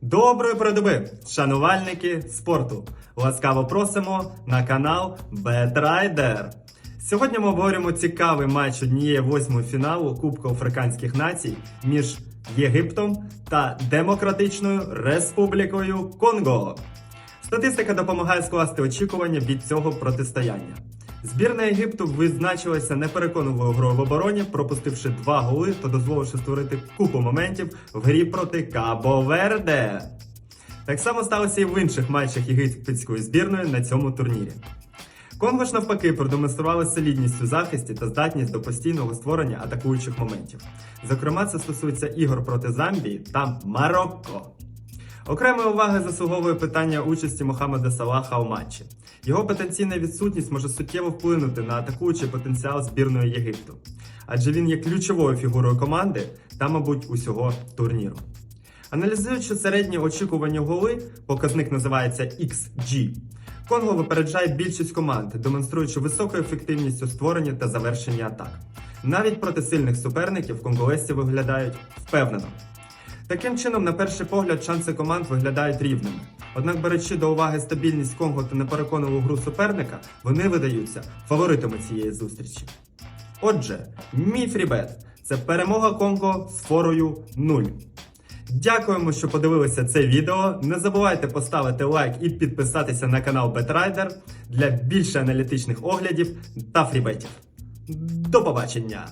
Доброї передоби, шанувальники спорту! Ласкаво просимо на канал Бетрайдер. Сьогодні ми обговорюємо цікавий матч однієї восьмої фіналу Кубку Африканських націй між Єгиптом та Демократичною Республікою Конго. Статистика допомагає скласти очікування від цього протистояння. Збірна Єгипту визначилася непереконливою грою в обороні, пропустивши два голи та дозволивши створити купу моментів в грі проти Кабо Верде. Так само сталося і в інших матчах єгипетської збірної на цьому турнірі. Конго ж навпаки продемонстрували солідність у захисті та здатність до постійного створення атакуючих моментів. Зокрема, це стосується ігор проти Замбії та Марокко. Окремої уваги заслуговує питання участі Мохамеда Салаха у матчі. Його потенційна відсутність може суттєво вплинути на атакуючий потенціал збірної Єгипту, адже він є ключовою фігурою команди та, мабуть, усього турніру. Аналізуючи середні очікувані голи, показник називається XG, Конго випереджає більшість команд, демонструючи високу ефективність у створенні та завершенні атак. Навіть проти сильних суперників конголезці виглядають впевнено. Таким чином, на перший погляд, шанси команд виглядають рівними. Однак, беручи до уваги стабільність Конго та непереконливу гру суперника, вони видаються фаворитами цієї зустрічі. Отже, мій фрібет це перемога Конго з форою 0. Дякуємо, що подивилися це відео. Не забувайте поставити лайк і підписатися на канал Бетрайдер для більше аналітичних оглядів та фрібетів. До побачення!